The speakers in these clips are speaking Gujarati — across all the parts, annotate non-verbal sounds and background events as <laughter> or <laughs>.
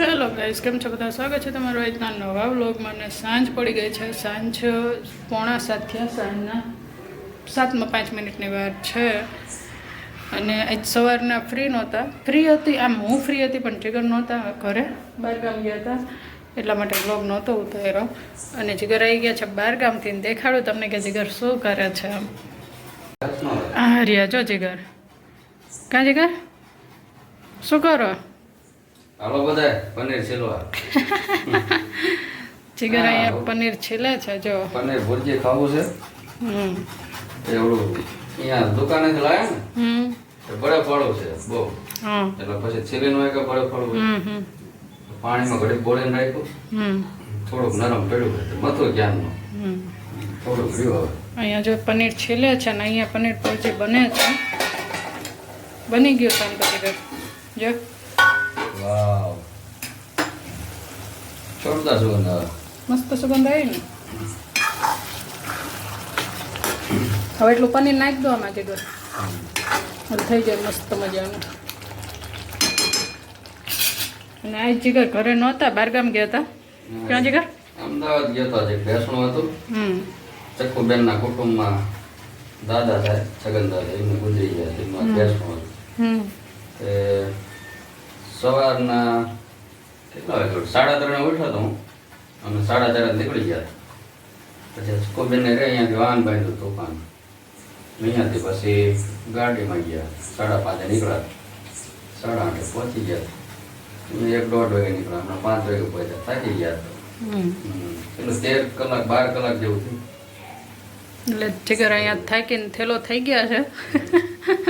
હેલો ગાઈસ કેમ છો? બધા સ્વાગત છે તમારું આજના નવા વ્લોગમાં અને સાંજ પડી ગઈ છે. સાંજ પોણા સાત થયા સાંજના સાતમાં પાંચ મિનિટની વાર છે. અને આજ સવારના ફ્રી નહોતા. ફ્રી હતી આમ હું ફ્રી હતી પણ જીગર નહોતા ઘરે. બહારગામ ગયા હતા. એટલા માટે વ્લોગ નહોતો ઉતાર્યો. અને જીગર આવી ગયા છે બહારગામથી ગામથી દેખાડું તમને કે જીગર શું કરે છે આમ. હા રહ્યા જો જીગર. કાં જીગર? શું કરો? હાલો બધા પનીર છેલવા. <laughs> જીગર અહીંયા પનીર છેલે છે જો. પનીર ભુરજી ખાવું છે. હમ. એવડું અહીંયા દુકાને લાયા ને? હમ. બળે પડું છે બહુ. એટલે પછી છેલે નો એક બળે ફળો હમ હમ. પાણીમાં ઘડી બોળીને રાખ્યું હમ. થોડુંક નરમ પડ્યું છે મથું જ્ઞાનનું હમ. થોડુંક રહ્યું હવે. અહીંયા જો પનીર છેલે છે ને અહીંયા પનીર પોચી બને છે. બની ગયું શાંતિથી જો. વાવ જોરદાર સુગંધ આવે મસ્ત સુગંધ આવી ને હવે એટલું પનીર નાખી દો આમાં જીગર થઈ જાય મસ્ત મજાનું અને આ જીગર ઘરે નહોતા બારગામ ગયા હતા ક્યાં જીગર અમદાવાદ ગયો હતા જે બેસણું હતું હમ ચક્કુબેનના કુટુંબમાં દાદા થાય છગન દાદા એમને ગુજરી ગયા એમાં બેસણું હતું સવારના કેટલા વાગે સાડા ત્રણે ઉઠ્યો તો હું. અને સાડા ચાર નીકળી ગયા. પછી સ્કોબેનને રે અહીંયાથી વાહન બાંધ્યું તોફાન અહીંયાથી પછી ગાડીમાં ગયા. સાડા પાંચે નીકળ્યા. સાડા આઠે પહોંચી ગયા. એક દોઢ વાગે નીકળ્યા. હમણાં પાંચ વાગે પહોંચ્યા થાકી ગયા. એટલે તેર કલાક બાર કલાક જેવું થયું. એટલે જીગર અહીંયા થાકીને થેલો થઈ ગયા છે.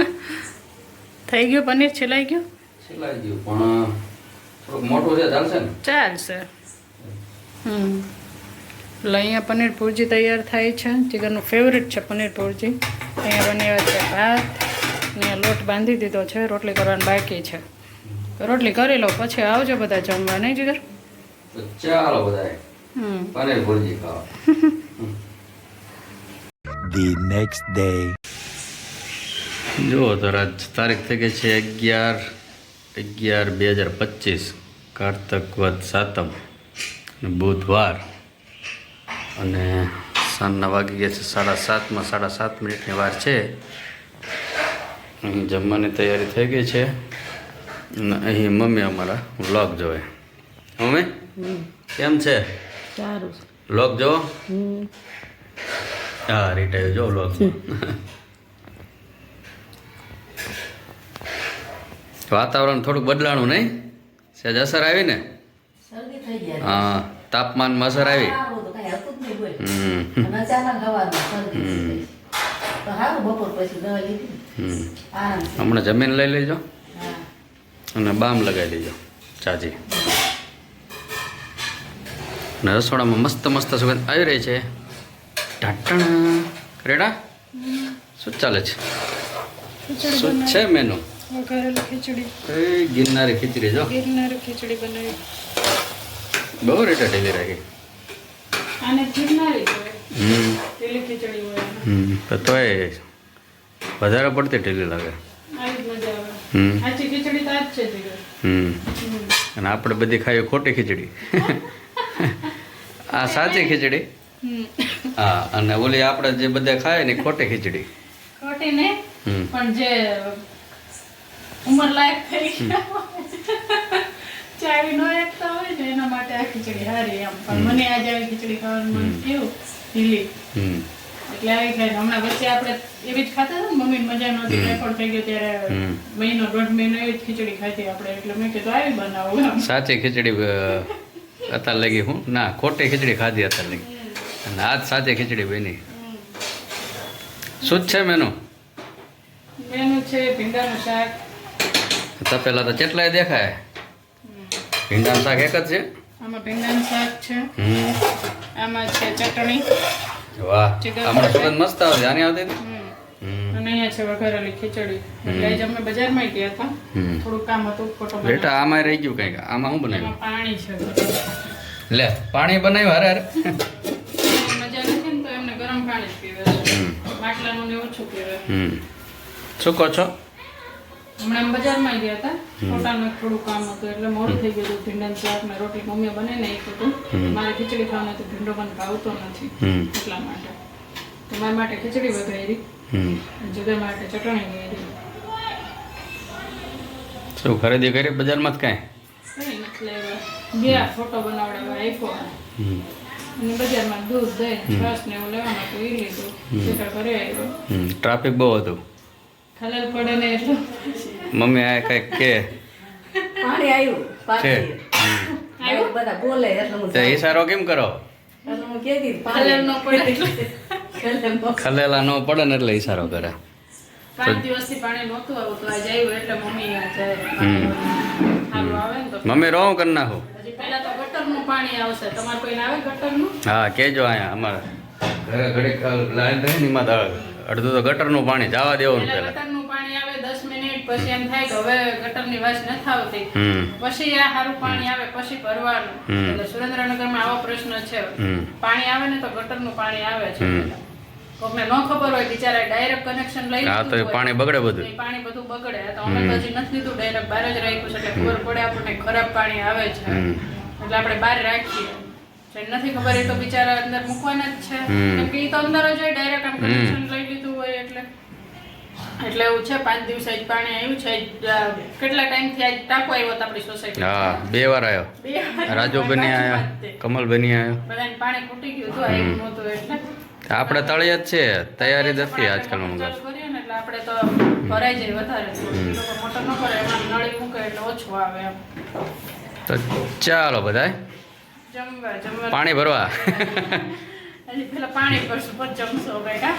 <laughs> થઈ ગયો પનીર છેલાઈ ગયું? સિલાઈ ગયું? પણ થોડુંક મોટું છે ચાલશે ને? ચાલશે. હમ. એટલે અહીંયા પનીર ભુરજી તૈયાર થાય છે. જીગરનું ફેવરેટ છે પનીર ભુરજી. અહીંયા બનાવ્યા છે ભાત. અહીંયા લોટ બાંધી દીધો છે રોટલી કરવાની બાકી છે. રોટલી કરી લો પછી આવજો બધા જમવા નહીં જીગર? તો ચાલો બધા હમ. પનીર ભુરજી ખાવા. <laughs> The next day. જુઓ તો આજ તારીખ થઈ ગઈ છે અગિયાર અગિયાર બે હજાર પચીસ કારતક વદ સાતમ બુધવાર. અને સાંજના વાગી ગયા છે સાડા સાતમાં સાડા સાત મિનિટની વાર છે. અહીં જમવાની તૈયારી થઈ ગઈ છે. અને અહીં મમ્મી અમારા વ્લોગ જોવે. મમ્મી? કેમ છે? વ્લોગ જોવો? હા રીટાઈ જો વ્લોગ વાતાવરણ થોડુંક બદલાણું નહીં? સહેજ અસર આવી ને? હા તાપમાનમાં અસર આવી. હમણાં જમીન લઈ લેજો. અને બામ લગાવી દેજો ચાજી. અને રસોડામાં મસ્ત મસ્ત સુગંધ આવી રહી છે. ઢાંટણ. રેડા? શું ચાલે છે? શું છે મેનુ વઘારેલી ખીચડી. એ ગિરનારી ખીચડી જો. ગિરનારી ખીચડી બનાવી. બહુ રેટા ટેલી રાખી. આને ગિરનારી હમ. પેલી ખીચડી હોય હમ તો તોય વધારે પડતી ઢીલી લાગે. હમ. આછી ખીચડી તો આ છે હમ. હમ. અને આપણે બધી ખાઈએ ખોટી ખીચડી. આ સાચી ખીચડી. હા અને ઓલી આપણે જે બધા ખાય ને ખોટી ખીચડી. ખોટી ને પણ જે ઉંમર લાયક થઈ ગયા ચાવી નો એકતા હોય ને એના માટે આ ખીચડી હારી એમ. પણ મને આજે આવી ખીચડી ખાવાનું મન થયું ઢીલી એટલે આવી ખાઈ હમણાં વચ્ચે આપણે એવી જ ખાતા હતા ને મમ્મી મજા નહોતી રેકોર્ડ થઈ ગયો ત્યારે મહિનો દોઢ મહિનો એવી જ ખીચડી ખાતી આપણે. એટલે મેં કીધું આવી બનાવું સાચી ખીચડી અત્યારે લગી હું? ના ખોટી ખીચડી ખાધી અત્યારે લગી. અને આજ સાચી ખીચડી બની. શું છે મેનુ મેનુ છે ભીંડાનું શાક તપેલા તો કેટલાય દેખાય? ભીંડાનું શાક એક જ છે? આમાં ભીંડાનું શાક છે. હમ. આમાં છે ચટણી. વાહ. આમાં સુગંધ મસ્ત આવે આની આવતી અને અહીંયા છે વઘારેલી ખીચડી. એટલે જ અમે બજારમાં ગયા હતા. થોડું કામ હતું ફોટો બેટા આમાં રહી ગયું કંઈક. આમાં શું બનાવ્યું? પાણી છે. લે પાણી બનાવ્યું હારે હારે. મજા નથી ને તો એમને ગરમ પાણી જ પીવે માટલાનું ને ઓછું પીવે હમ. શું કહો છો? હમણાં બજારમાં ગયા હતા. ફોટાનું એક થોડું કામ હતું એટલે મોડું થઈ ગયું હતું. ભીંડાનું શાક ને રોટલી મમ્મી બને નહીં હતું. મારે ખીચડી ખાવાનું હતું ભીંડો મને ભાવતો નથી. એટલા માટે. તો મારા માટે ખીચડી વઘારી. જુદા માટે ચટણી કરી શું ખરીદી કરી બજારમાં જ કાંઈ? ગયા ફોટો બનાવડાવવા આપ્યો. અને બજારમાં દૂધ દહીં રસ ને એવું લેવાનું હતું એ લીધું. આવ્યો. ટ્રાફિક બહુ હતું. ખલેલ પડે ને એટલું મમ્મી આ કંઈક કે. પાણી આવ્યું છે. બધા બોલે એટલે ઈશારો કેમ કરો? ખલેલ ન પડે. ન એટલે ઈશારો કરે. પાંચ દિવસથી પાણી નહોતું આવું તો આજે આવ્યું એટલે મમ્મી રોવું કરી નાખું. હજી પહેલા તો ગટરનું પાણી આવશે. તમારે કોઈને આવે ગટરનું? હા કેજો અહીંયા અમારે. ઘરે ઘડીક લાઈન રહે ને એમાં તો અડધું તો ગટરનું પાણી જવા દેવું ને પછી એમ થાય કે હવે ગટરની વાસ નથી આવતી હમ. પછી આ સારું પાણી આવે પછી ભરવાનું. એટલે સુરેન્દ્રનગરમાં આવો પ્રશ્ન છે. પાણી આવે ને તો ગટરનું પાણી આવે છે. કોકને ન ખબર હોય બિચારા ડાયરેક્ટ કનેક્શન લઈ હા તો. પાણી બગડે બધું. પાણી બધું બગડે. તો અમે તો હજી નથી લીધું ડાયરેક્ટ બહાર જ રાખ્યું છે. એટલે ખબર પડે આપણને ખરાબ પાણી આવે છે. એટલે આપણે બહાર રાખીએ. નથી ખબર એ તો બિચારા અંદર મૂકવાના જ છે. કેમ કે એ તો અંદર જ હોય ડાયરેક્ટ આમ કનેક્શન લઈ લીધું હોય એટલે. એટલે એવું છે પાંચ દિવસે જ પાણી આવ્યું છે કેટલા ટાઈમથી આજ ટાંકો આવ્યો હતો આપણી સોસાયટી હા બે વાર આવ્યો રાજો બની આવ્યો કમલ બની આવ્યો બધાને પાણી ખૂટી ગયું હતું આવ્યું નહોતું એટલે. આપણે તળિયે જ છે તૈયારી નથી આજકાલ ને એટલે આપણે તો ભરાઈ જાય વધારે. લોકો મોટર ન કરે એમાં નળી મૂકે એટલે ઓછું આવે એમ. તો ચાલો જમવા જમવા. પાણી ભરવા. હજી પેલા પાણી ભરશું પછી જમશો કા